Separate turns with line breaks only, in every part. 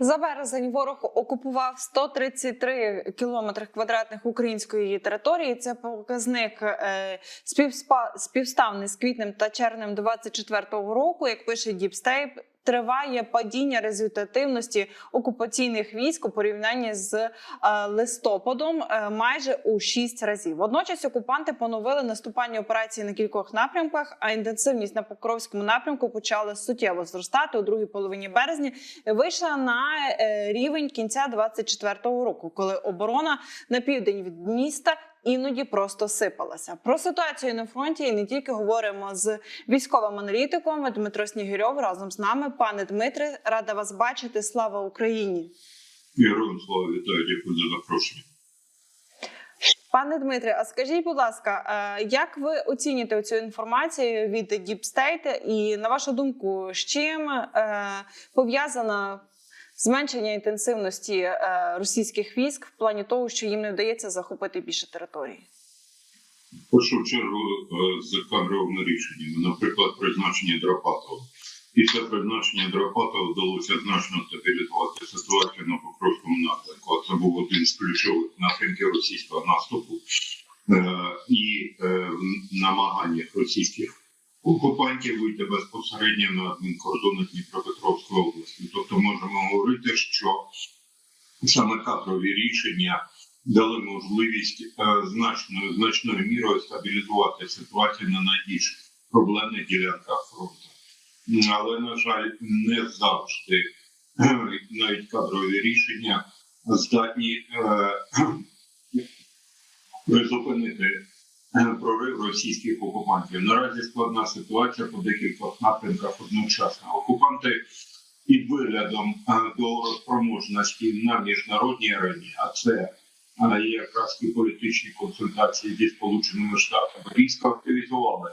За березень ворог окупував 133 кілометри квадратних української території. Це показник е, співспа- співставний з квітнем та червнем 24-го року. Як пише Діпстейп, триває падіння результативності окупаційних військ у порівнянні з е, листопадом е, майже у 6 разів. Водночас окупанти поновили наступальні операції на кількох напрямках, а інтенсивність на Покровському напрямку почала суттєво зростати у другій половині березня. Вийшла на е, рівень кінця 24-го року, коли оборона на південь від міста. Іноді просто сипалася про ситуацію на фронті. І не тільки говоримо з військовим аналітиком Дмитро Снігирьов разом з нами. Пане Дмитре, рада вас бачити. Слава Україні!
Героям слава вітаю, дякую за запрошення.
Пане Дмитре, а скажіть, будь ласка, е, як ви оцінюєте цю інформацію від Deep State і на вашу думку, з чим е, пов'язано зменшення інтенсивності е, російських військ в плані того, що їм не вдається захопити більше території?
Першу чергу е, з кадровими рішеннями, наприклад, призначення Драпатова. Після призначення Драпатова вдалося значно стабілізувати ситуацію на Покровському напрямку. Це був один з ключових напрямків російського наступу Е, і намаганнях російських окупантів вийти безпосередньо на адмінкордони Дніпропетровської області. Тобто можемо говорити, що саме кадрові рішення дали можливість е, значною значною мірою стабілізувати ситуацію на найбільш проблемних ділянках фронту. Але на жаль, не завжди е, навіть кадрові рішення здатні е, призупинити прорив російських окупантів. Наразі складна ситуація по декількох напрямках одночасно. Окупанти під виглядом е, договороспроможності на міжнародній арені, а це є якраз і політичні консультації зі сполученими штатами. Різко активізували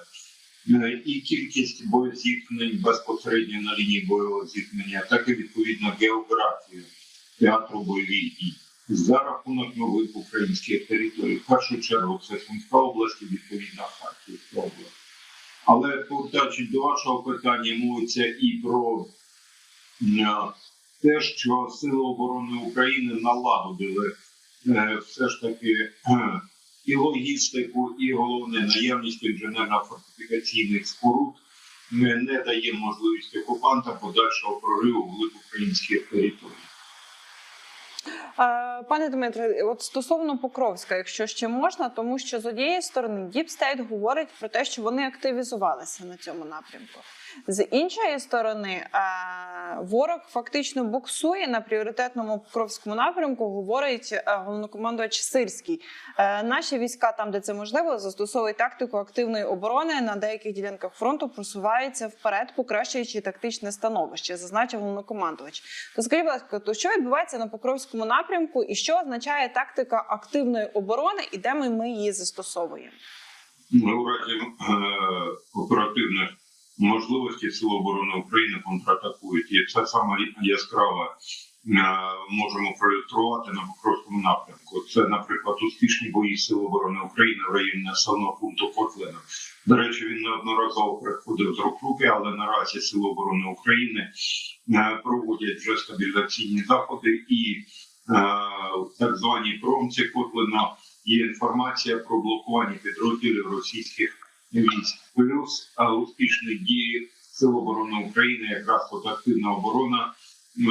е, і кількість боєзіткнень безпосередньо на лінії бойового зіткнення, так і відповідно географію театру бойових дій за рахунок нових українських територій. В першу чергу це Сумська область і відповідно Харківська область. Але повертаючись до вашого питання, мовиться і про е, те, що Сили оборони України налагодили е, все ж таки е, і логістику, і головне наявність інженерно-фортифікаційних споруд не, дає можливості окупанта подальшого прориву вглиб українських територій.
Пане Дмитре, от стосовно Покровська, якщо ще можна, тому що з однієї сторони Діпстейт говорить про те, що вони активізувалися на цьому напрямку. З іншої сторони, ворог фактично буксує на пріоритетному Покровському напрямку, говорить е, головнокомандувач Сирський. Е, Наші війська, там, де це можливо, застосовують тактику активної оборони на деяких ділянках фронту, просуваються вперед, покращуючи тактичне становище, зазначив головнокомандувач. То скажіть, будь ласка, то що відбувається на Покровському напрямку, і що означає тактика активної оборони, і де ми, ми її застосовуємо?
Ми у разі е, оперативних можливостей Сил оборони України контратакують. І це саме яскраво е, можемо проілюструвати на Покровському напрямку. Це, наприклад, успішні бої Сил оборони України в районі населеного пункту Котлина. До речі, він неодноразово приходив з рук руки, але наразі Сили оборони України е, проводять вже стабілізаційні заходи і е, так званій промці Котлина є інформація про блокування підрозділів російських військ. Плюс успішні дії Сил оборони України, якраз от активна оборона. е,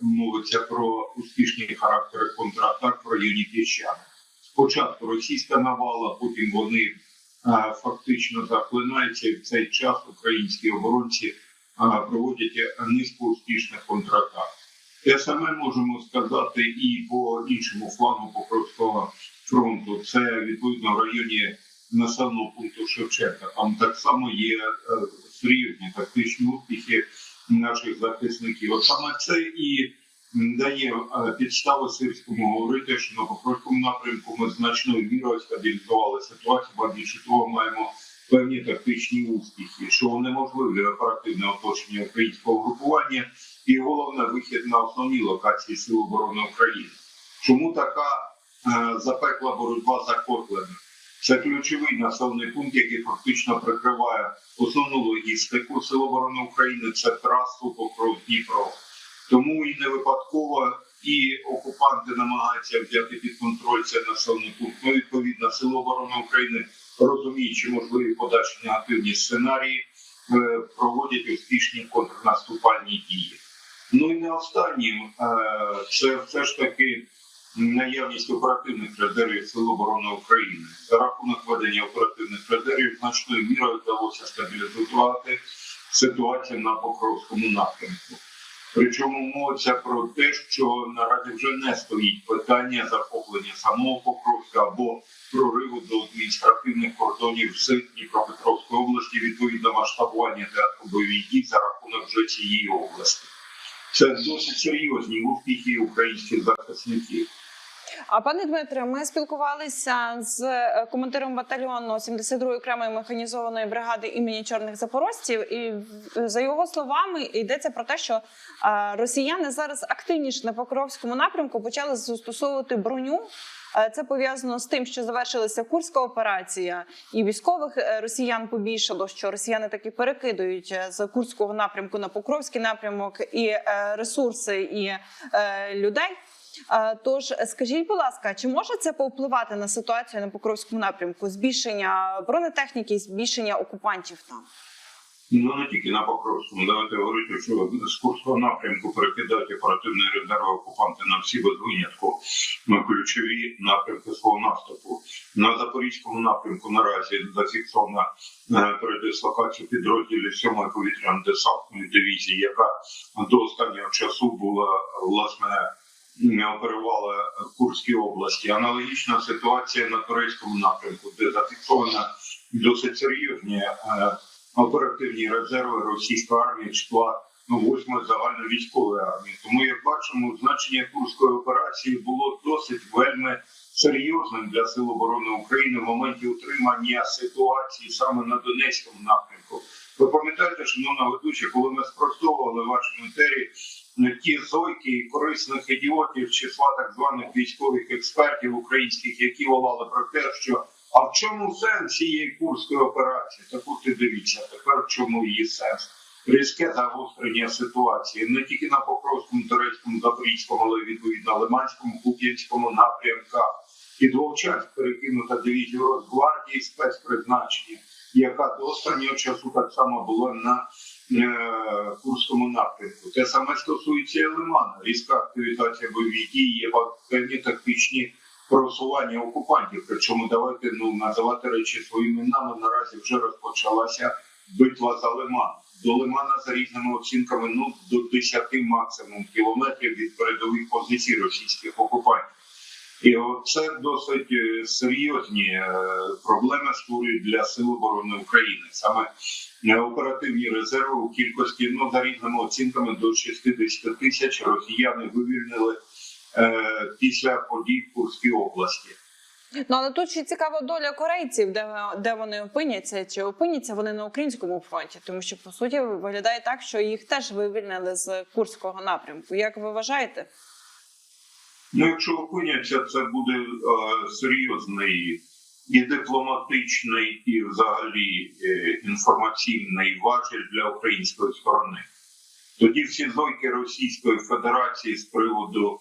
Мовиться про успішні характери контратак в районі Піщани. Спочатку російська навала, потім вони е, фактично захлинаються, і в цей час українські оборонці е, проводять низку успішних контратак. Те саме можемо сказати і по іншому флангу Покровського фронту. Це відповідно в районі населеного пункту Шевченка. Там так само є е, серйозні тактичні успіхи наших захисників. От саме це і дає е, підстави сирському говорити, що на Покровському напрямку ми значною мірою стабілізували ситуацію, бо більше того маємо певні тактичні успіхи, що унеможливлює оперативне оточення українського групування і головне вихід на основні локації Сил оборони України. Чому така е, запекла боротьба за Котлини? Це ключовий населений пункт, який фактично прикриває основну логістику Сил оборони України. Це трасу Покров Дніпро. Тому і не випадково і окупанти намагаються взяти під контроль цей населений пункт. Ну, відповідно, Сили оборони України, розуміючи можливі подальші негативні сценарії, е, проводять успішні контрнаступальні дії. Ну і не останнім е, це все ж таки наявність оперативних резервів Сил оборони України. За рахунок ведення оперативних резервів значною мірою вдалося стабілізувати ситуацію на Покровському напрямку. Причому мовиться про те, що наразі вже не стоїть питання захоплення самого Покровська або прориву до адміністративних кордонів з Дніпропетровської області відповідно масштабування театру бойових дій за рахунок вже цієї області. Це досить серйозні успіхи українських захисників.
А пане Дмитре, ми спілкувалися з е, командиром батальйону 72-ї окремої механізованої бригади імені чорних запорожців, і за його словами йдеться про те, що росіяни зараз активніше на Покровському напрямку почали застосовувати броню. Е, Це пов'язано з тим, що завершилася курська операція, і військових е, росіян побільшало, що росіяни таки перекидують е, з курського напрямку на Покровський напрямок і ресурси, і людей. Тож скажіть, будь ласка, чи може це повпливати на ситуацію на Покровському напрямку? Збільшення бронетехніки, збільшення окупантів там?
Ну не тільки на Покровському. Давайте говорити, що з Курського напрямку перекидають оперативні резерви окупанти на всі без винятку на ключові напрямки свого наступу. На Запорізькому напрямку наразі зафіксована е, передислокація підрозділів 7-ї повітряно-десантної дивізії, яка до останнього часу була власне не оперувала в Курській області. Аналогічна ситуація на турецькому напрямку, де зафіксована досить серйозні е, оперативні резерви російської армії числа ну, 8 загальновійськової армії. Тому, як бачимо, значення курської операції було досить вельми серйозним для Сил оборони України в моменті утримання ситуації саме на Донецькому напрямку. Ви пам'ятаєте, шановна ведуча, коли ми спростовували в вашому етері е, ті зойки корисних ідіотів числа так званих військових експертів українських, які волали про те, що а в чому сенс цієї курської операції? Так от і дивіться, тепер в чому її сенс? Різке загострення ситуації не тільки на Покровському, Турецькому, Запорізькому, але відповідно Лиманському, Куп'янському напрямках. Під Вовчанськ перекинута дивізію Росгвардії спецпризначення, яка до останнього часу так само була на е, Курському напрямку. Те саме стосується і Лимана. Різка активізація бойових дій є певні тактичні просування окупантів. Причому давайте ну називати речі своїми іменами. Наразі вже розпочалася битва за Лиман. До Лимана за різними оцінками ну до 10 максимум кілометрів від передових позицій російських окупантів. І це досить е, серйозні е, проблеми створюють для Сил оборони України. Саме е, оперативні резерви у кількості ну за різними оцінками до 60 тисяч росіяни вивільнили після подій в Курській області.
Ну але тут ще цікава доля корейців, де, де вони опиняться, чи опиняться вони на українському фронті, тому що по суті виглядає так, що їх теж вивільнили з курського напрямку. Як ви вважаєте?
Ну, якщо опиняться, це буде е, серйозний і дипломатичний, і взагалі е, інформаційний важіль для української сторони. Тоді всі зойки Російської Федерації з приводу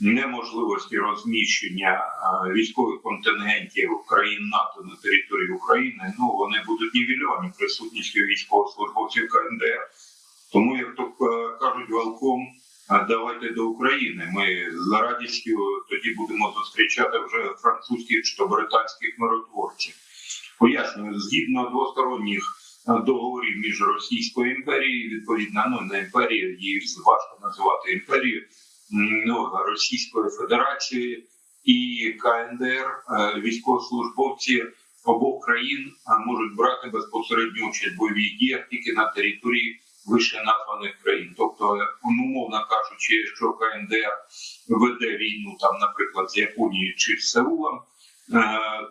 неможливості розміщення е, військових контингентів країн НАТО на території України, ну вони будуть нівельовані присутністю військовослужбовців КНДР. Тому, як то е, кажуть, велком давайте до України. Ми з радістю тоді будемо зустрічати вже французьких чи британських миротворців. Пояснюю, згідно двосторонніх е, договорів між Російською імперією, відповідно, ну не імперією, її важко називати імперією, ну, Російською Федерацією і КНДР, е, військовослужбовці обох країн можуть брати безпосередню участь в бойових діях тільки на території вище названих країн. Тобто, е, умовно кажучи, якщо КНДР веде війну там, наприклад, з Японією чи з Сеулом, е,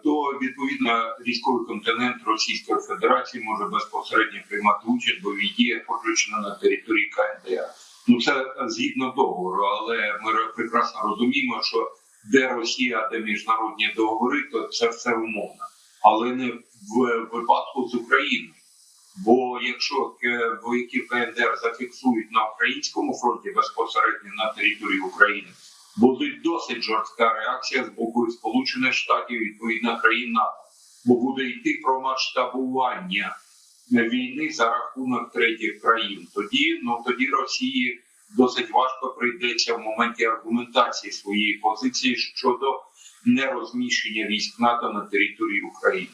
то відповідно військовий континент Російської Федерації може безпосередньо приймати участь бойових діях, включно на території КНДР. Ну це е, згідно договору, але ми прекрасно розуміємо, що де Росія, де міжнародні договори, то це все умовно, але не в випадку з Україною.
Бо якщо е, вояки КНДР зафіксують на українському фронті безпосередньо на території України, буде досить жорстка реакція з боку Сполучених Штатів відповідно країн НАТО, бо буде йти про масштабування війни за рахунок третіх країн. Тоді ну тоді Росії досить важко прийдеться в моменті аргументації своєї позиції щодо нерозміщення військ НАТО на території України.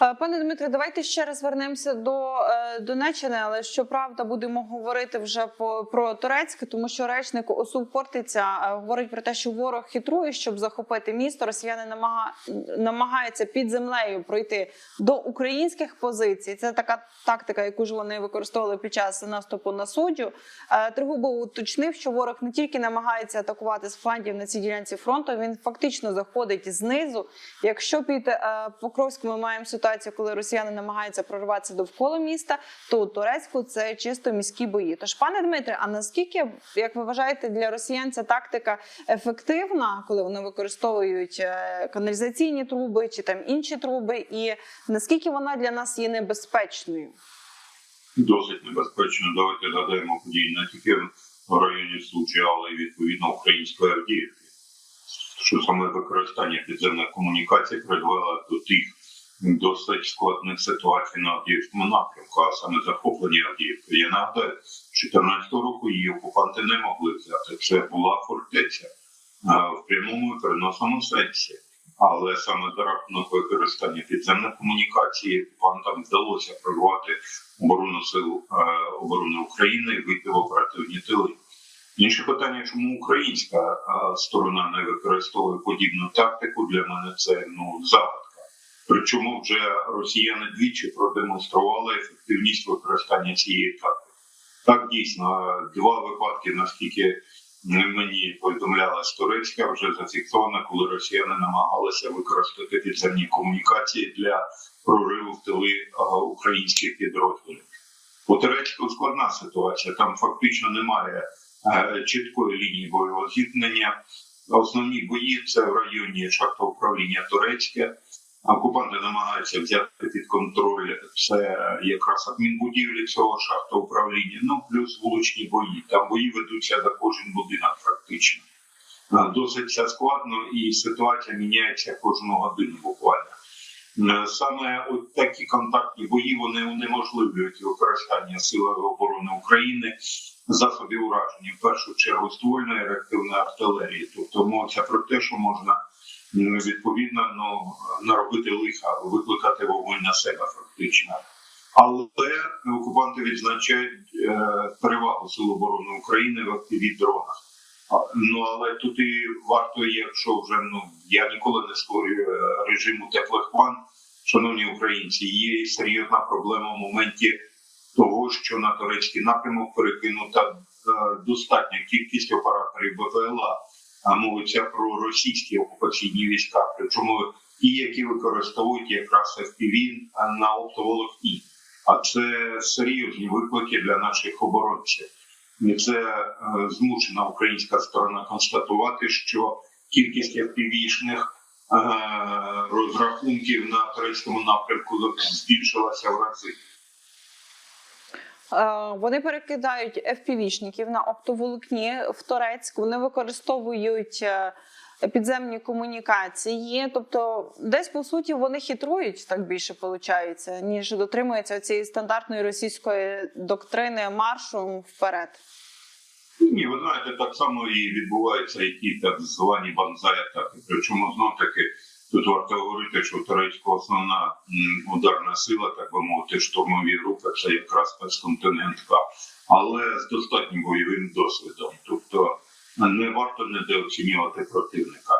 Е, Пане Дмитре, давайте ще раз вернемося до е, Донеччини, але щоправда будемо говорити вже про Турецьке, тому що речник ОСУ е, говорить про те, що ворог хитрує, щоб захопити місто. Росіяни намага... намагаються під землею пройти до українських позицій. Це така тактика, яку ж вони використовували під час наступу на суджу. Е, Тригубов уточнив, що ворог не тільки намагається атакувати з флангів на цій ділянці фронту, він фактично заходить знизу. Якщо під Покровськом ми маємо ситуацію, коли росіяни намагаються прорватися довкола міста, то у Турецьку це чисто міські бої. Тож, пане Дмитре, а наскільки, як ви вважаєте, для росіян ця тактика ефективна, коли вони використовують е, каналізаційні труби чи там інші труби, і наскільки вона для нас є небезпечною?
Досить небезпечно. Давайте згадаємо події не тільки в районі Случі, але й відповідно української Авдіївки. Що саме використання підземних комунікацій призвело до тих досить складних ситуацій на Авдіївському напрямку, а саме захоплення Авдіївки. Я нагадаю, з 14 року її окупанти не могли взяти. Це була фортеця в прямому і переносному сенсі. Але саме за рахунок використання підземних комунікацій окупантам вдалося прорвати оборону сил е, оборони України і вийти в оперативні тили. Інше питання, чому українська е, сторона не використовує подібну тактику, для мене це ну загадка. Причому вже росіяни двічі продемонстрували ефективність використання цієї тактики. Так дійсно, два випадки, наскільки мені повідомляла Турецька, вже зафіксовано, коли росіяни намагалися використати підземні комунікації для прориву в тили е, українських підрозділів. У Турецьку складна ситуація. Там фактично немає е, чіткої лінії бойового зіткнення. Основні бої це в районі шахтоуправління Турецьке. Окупанти намагаються взяти під контроль це якраз адмінбудівлі цього шахтоуправління. Ну плюс вуличні бої. Там бої ведуться за кожен будинок, практично. Е, Досить складно, і ситуація міняється кожну годину буквально. Е, Саме от такі контактні бої вони унеможливлюють використання сили оборони України засобів ураження, в першу чергу ствольної реактивної артилерії. Тобто мовиться про те, що можна відповідно ну, наробити лиха, викликати вогонь на себе фактично. Але окупанти відзначають е, перевагу Сил оборони України в активі дронах. Ну але тут і варто, якщо вже ну я ніколи не створюю е, режиму теплих ван, шановні українці, є серйозна проблема в моменті того, що на турецький напрямок перекинута е, достатня кількість операторів БПЛА, а мовиться про російські окупаційні війська, причому ті, які використовують якраз FPV на оптоволокні. А це серйозні виклики для наших оборонців. І це е, змушена українська сторона констатувати, що кількість FPV-шних е, розрахунків на турецькому напрямку збільшилася в рази.
Е, Вони перекидають FPV-шників на оптоволокні в Турецьк. Вони використовують е, підземні комунікації. Тобто, десь по суті вони хитрують так більше виходить, ніж дотримуються цієї стандартної російської доктрини маршу вперед.
Ні, ви знаєте, так само і відбуваються і ті так звані банзай-атаки. Причому знов таки тут варто говорити, що турецька основна ударна сила, так би мовити, штурмові групи це якраз спецконтинент К, але з достатнім бойовим досвідом. Тобто не варто недооцінювати противника.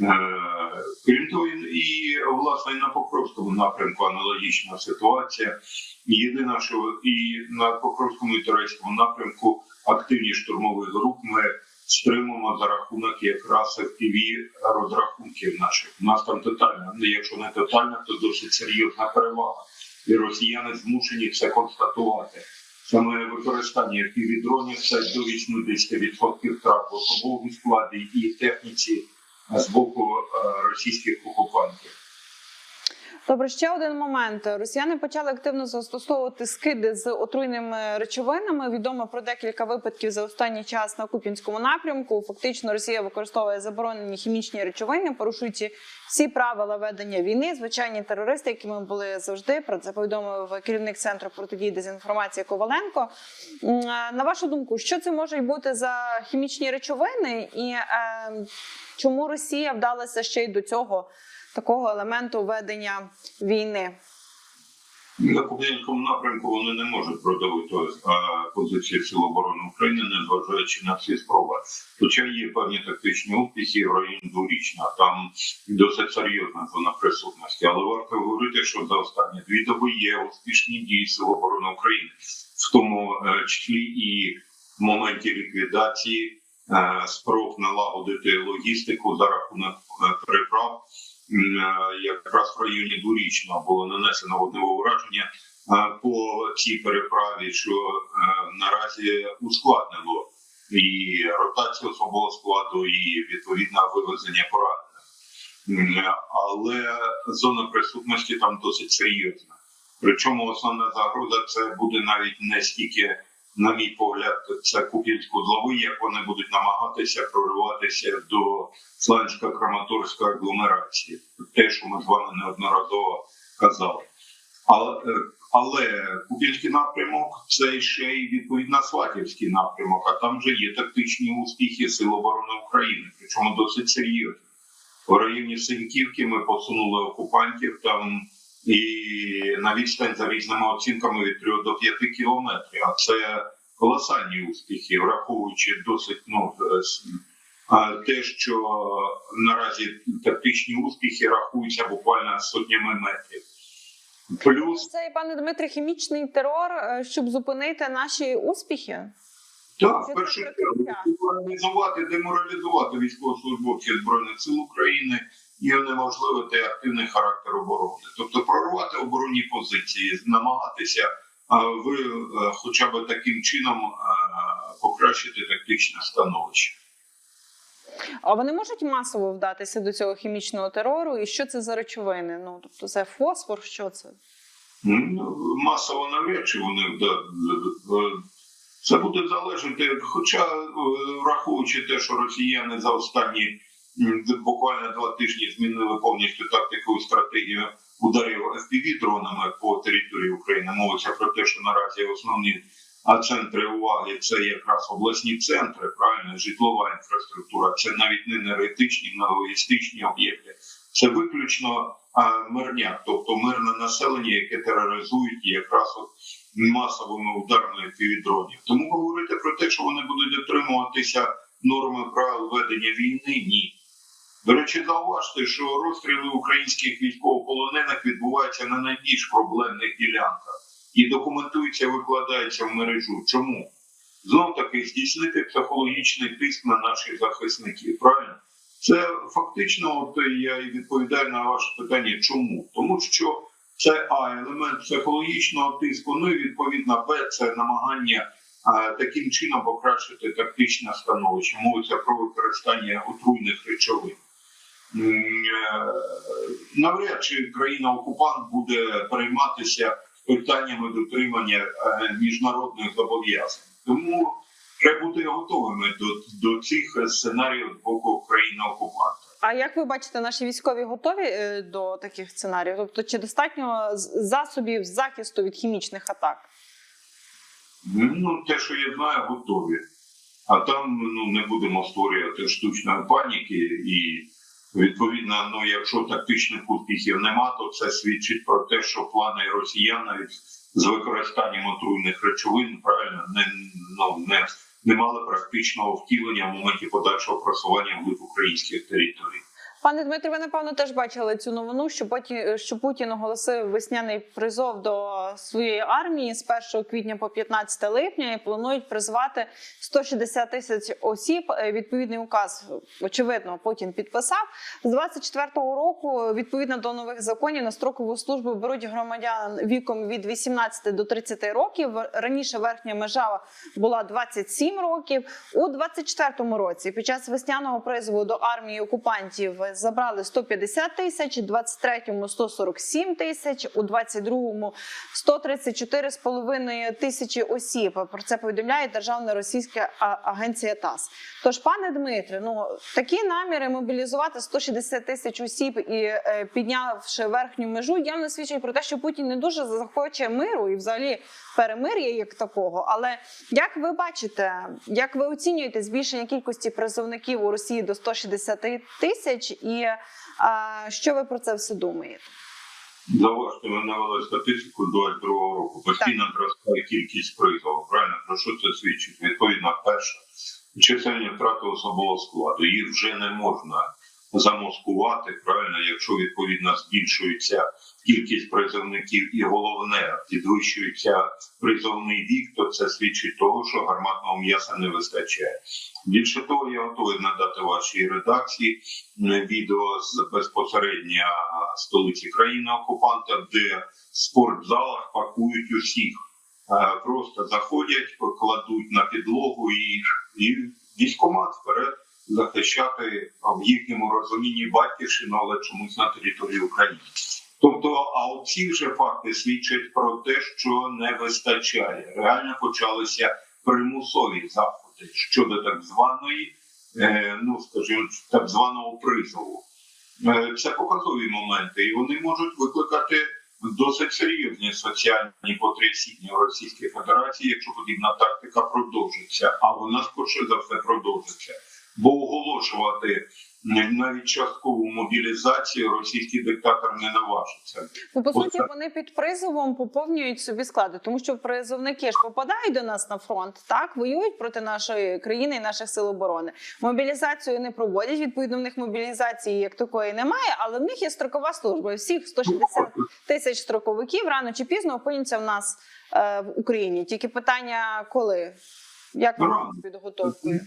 Е, Крім того, і власне на Покровському напрямку аналогічна ситуація. Єдине, що і на Покровському і Турецькому напрямку активні штурмові груп ми стримуємо за рахунок якраз FPV розрахунків наших. У нас там тотальна, ну якщо не тотальна, то досить серйозна перевага. І росіяни змушені це констатувати. Саме використання FPV дронів це до 80% втрат в особовому складі і техніці з боку е, російських окупантів.
Добре, ще один момент. Росіяни почали активно застосовувати скиди з отруйними речовинами. Відомо про декілька випадків за останній час на Куп'янському напрямку. Фактично, Росія використовує заборонені хімічні речовини, порушуючи всі правила ведення війни. Звичайні терористи, якими були завжди, про це повідомив керівник центру протидії дезінформації Коваленко. На вашу думку, що це можуть бути за хімічні речовини, і е, чому Росія вдалася ще й до цього? Такого елементу ведення війни.
На Куп'янському напрямку вони не можуть продавити позиції Сил оборони України, незважаючи на всі спроби. Хоча є певні тактичні успіхи в районі Дворічна, там досить серйозна зона присутності. Але варто говорити, що за останні дві доби є успішні дії Сил оборони України, в тому е, числі і в моменті ліквідації е, спроб налагодити логістику за рахунок е, переправ. Е, якраз в районі Дворічного було нанесено вогневе ураження е, по цій переправі, що е, наразі ускладнило і ротацію особового складу, і відповідне вивезення поранених. Але зона присутності там досить серйозна. Причому основна загроза це буде навіть не стільки, на мій погляд, це Куп'янську злови, як вони будуть намагатися прориватися до Слансько-Краматорської агломерації. Те, що ми з вами неодноразово казали. Але, але Куп'янський напрямок це ще й відповідно Сватівський напрямок, а там вже є тактичні успіхи Сил оборони України, причому досить серйозні. В районі Синьківки ми посунули окупантів там і на відстань за різними оцінками від 3 до 5 кілометрів. А це колосальні успіхи, враховуючи досить ну, е, а, те, що наразі тактичні успіхи рахуються буквально сотнями метрів. Плюс
Це пане Дмитре, хімічний терор, е, щоб зупинити наші успіхи.
Так,
прикриття.
деморалізувати, деморалізувати військовослужбовців збройних сил України і унеможливити активний характер оборони, тобто прорвати оборонні позиції, намагатися а, ви е, хоча б таким чином е, покращити тактичне становище.
А вони можуть масово вдатися до цього хімічного терору? І що це за речовини? Ну тобто, це фосфор, що це?
Ну, Масово навряд чи вони е, це буде залежати. Хоча, е, враховуючи те, що росіяни за останні буквально два тижні змінили повністю тактику і стратегію ударів fpv дронами по території України. Мовиться про те, що наразі основні центри уваги це якраз обласні центри, правильно, житлова інфраструктура, це навіть не енергетичні, не логістичні об'єкти. Це виключно а, мирняк, тобто мирне населення, яке тероризують якраз от масовими ударами півдронів. Тому говорити про те, що вони будуть дотримуватися норми правил ведення війни, ні. До речі, зауважте, що розстріли українських військовополонених відбуваються на найбільш проблемних ділянках і документуються, викладаються в мережу. Чому? Знов таки здійснити психологічний тиск на наших захисників. Правильно? Це фактично, от я і відповідаю на ваше питання, чому? Тому що це А, елемент психологічного тиску, ну і відповідно Б, це намагання а, таким чином покращити тактичне становище. Мовиться про використання отруйних речовин. Е, Навряд чи країна-окупант буде перейматися питаннями дотримання е, міжнародних зобов'язань. Тому треба бути готовими до, до цих сценаріїв з боку країни-окупанта.
А як ви бачите, наші військові готові е, до таких сценаріїв? Тобто, чи достатньо засобів захисту від хімічних атак?
Ну, те, що я знаю, готові. А там ну, не будемо створювати штучної паніки, і відповідно, ну, якщо тактичних успіхів нема, то це свідчить про те, що плани росіян навіть з використанням отруйних речовин правильно не, ну, не, не мали практичного втілення в моменті подальшого просування в українських територій.
Пане Дмитре, ви напевно теж бачили цю новину, що Путін, що Путін оголосив весняний призов до своєї армії з 1 квітня по 15 липня і планують призвати 160 тисяч осіб. Е, Відповідний указ, очевидно, Путін підписав. З 24-го року, відповідно до нових законів, на строкову службу беруть громадян віком від 18 до 30 років. Раніше верхня межа була 27 років. У 24-му році, під час весняного призову до армії окупантів область забрали 150 тисяч, у 23-му 147 тисяч, у 22-му 134,5 тисячі осіб. Про це повідомляє Державна російська агенція ТАСС. Тож, пане Дмитре, ну такі наміри мобілізувати 160 тисяч осіб і е, піднявши верхню межу, явно свідчить про те, що Путін не дуже захоче миру і взагалі перемир'я як такого. Але як ви бачите, як ви оцінюєте збільшення кількості призовників у Росії до 160 тисяч, і а, що ви про це все думаєте?
Зауважте, ми навели статистику 22 року. Постійно зростає кількість призову. Правильно про що це свідчить? Відповідно, перше чисельні втрати особового складу. Їх вже не можна замаскувати. Правильно, якщо відповідно збільшується кількість призовників, і головне підвищується призовний вік, то це свідчить того, що гарматного м'яса не вистачає. Більше того, я готовий надати вашій редакції е, відео з безпосередньо столиці країни окупанта, де в спортзалах пакують усіх. Е, Просто заходять, кладуть на підлогу і, і військомат вперед захищати в їхньому розумінні батьківщину, але чомусь на території України. Тобто, а оці вже факти свідчать про те, що не вистачає. Реально почалися примусові заходи щодо так званої, е, ну скажімо, так званого призову. Е, Це показові моменти, і вони можуть викликати досить серйозні соціальні потрясіння в Російській Федерації, якщо подібна тактика продовжиться. А вона скорше за все продовжиться. Бо оголошувати навіть часткову мобілізацію російський диктатор не наважиться.
Ну, по суті, вони під призовом поповнюють собі склади, тому що призовники ж попадають до нас на фронт, так воюють проти нашої країни і наших сил оборони. Мобілізацію не проводять. Відповідно, в них мобілізації як такої немає, але в них є строкова служба. Всіх 160 тисяч строковиків рано чи пізно опиняться в нас е, в Україні. Тільки питання, коли як ми підготовкою?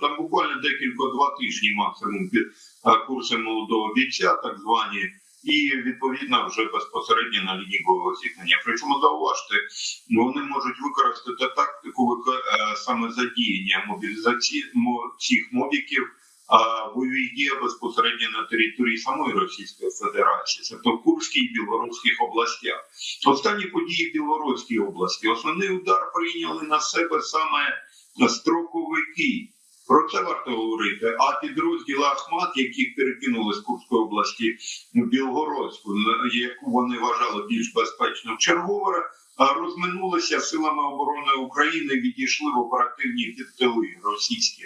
Там буквально декілька два тижні максимум під е, курси молодого бійця, так звані, і відповідно вже безпосередньо на лінії бойового зіткнення. Причому зауважте, вони можуть використати тактику е, саме задіяння мобілізації мо- цих мобіків. Дії безпосередньо на території самої Російської Федерації, тобто Курській і Білоруських областях. Останні події в Білоруській області. Основний удар прийняли на себе саме строковики. Про це варто говорити. А підрозділи Ахмат, яких перекинули з Курської області в Білгородську, яку вони вважали більш безпечно в чергове, розминулися силами оборони України, відійшли в оперативні підтили російські.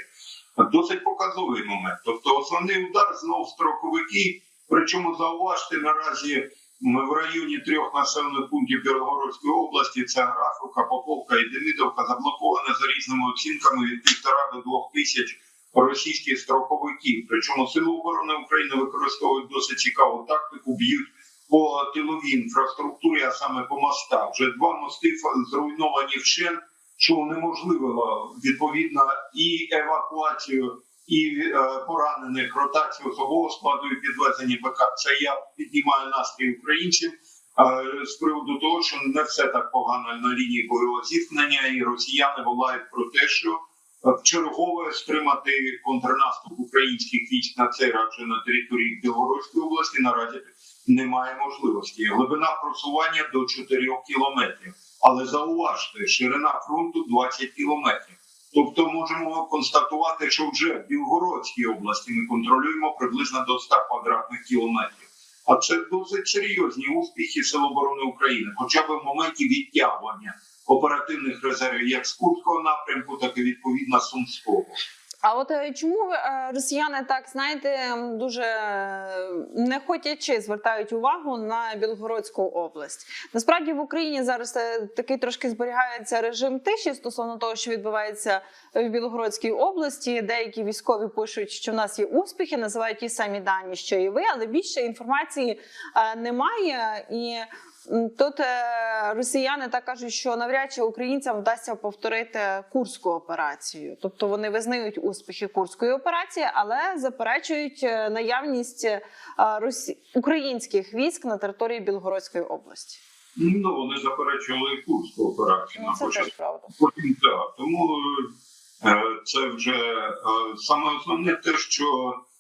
Досить показовий момент. Тобто, основний удар знов строковики. Причому зауважте наразі ми в районі трьох населених пунктів Білогородської області це Графовка, Поповка і Демидовка заблокована за різними оцінками від півтора до двох тисяч російських строковиків. Причому Сили оборони України використовують досить цікаву тактику, б'ють по тиловій інфраструктурі, а саме по мостах. Вже два мости зруйновані вщент, що унеможливило відповідно і евакуацію і е, поранених ротацію особового складу і підвезення БК. Це я піднімаю настрій українців е, з приводу того, що не все так погано на лінії бойового зіткнення, і росіяни волають про те, що е, вчергове стримати контрнаступ українських військ на цей раз на території Білгородської області наразі немає можливості. Глибина просування до 4 кілометрів. Але зауважте, ширина фронту 20 кілометрів. Тобто можемо констатувати, що вже в Білгородській області ми контролюємо приблизно до 100 квадратних кілометрів. А це досить серйозні успіхи Сил оборони України, хоча б в моменті відтягування оперативних резервів як з Курського напрямку, так і відповідно Сумського.
А от е, чому е, росіяни так знаєте дуже е, не хотячи звертають увагу на Білгородську область? Насправді в Україні зараз такий трошки зберігається режим тиші стосовно того, що відбувається в Білгородській області. Деякі військові пишуть, що в нас є успіхи, називають ті самі дані, що і ви, але більше інформації немає і. Тут е, росіяни так кажуть, що навряд чи українцям вдасться повторити курську операцію. Тобто вони визнають успіхи курської операції, але заперечують е, наявність е, українських військ на території Білгородської області.
Ну вони заперечували і Курську операцію
Ну,
на початку. Потім так. Тому це вже саме основне те, що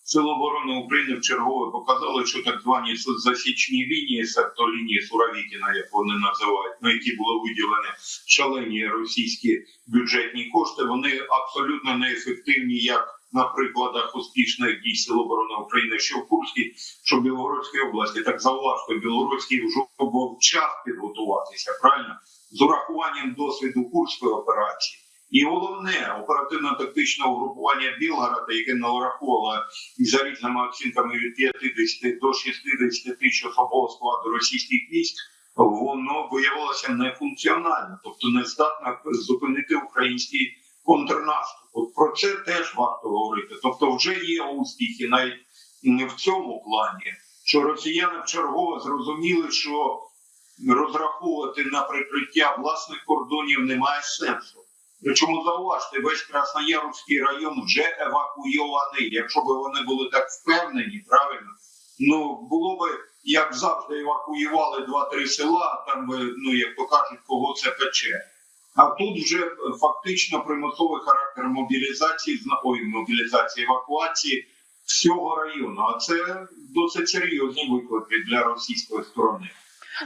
Сили оборони України вчергове показали, що так звані засічні лінії, себто лінії Суровікіна, як вони називають, на які були виділені шалені російські бюджетні кошти, вони абсолютно неефективні, як на прикладах успішних дій Сил оборони України, що в Курській, що в Білгородській області. Так зауважте, Білгородський вже був час підготуватися, правильно? З урахуванням досвіду Курської операції. І головне оперативно-тактичне угрупування Білгорода, яке нараховувало за різними оцінками від 50 до 60 тисяч особового складу російських військ, воно виявилося нефункціональним, тобто не здатне зупинити український контрнаступ. От про це теж варто говорити. Тобто, вже є успіхи навіть не в цьому плані, що росіяни вчергово зрозуміли, що розраховувати на прикриття власних кордонів немає сенсу. Причому зауважте, весь Красноярський район вже евакуйований. Якщо б вони були так впевнені, правильно, ну було би як завжди евакуювали два-три села, там би, ну як то кажуть, кого це пече. А тут вже фактично примусовий характер мобілізації, ой, мобілізації евакуації всього району. А це досить серйозні виклики для російської сторони.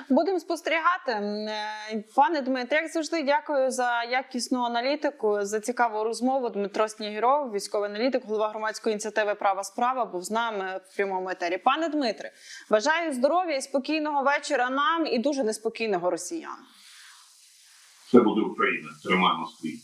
Будемо спостерігати. Е, Пане Дмитре, як завжди, дякую за якісну аналітику, за цікаву розмову. Дмитро Снігіров, військовий аналітик, голова громадської ініціативи Права справа, був з нами в прямому етері. Пане Дмитре, бажаю здоров'я і спокійного вечора нам і дуже неспокійного росіян.
Це буде Україна. Тримаємо свій.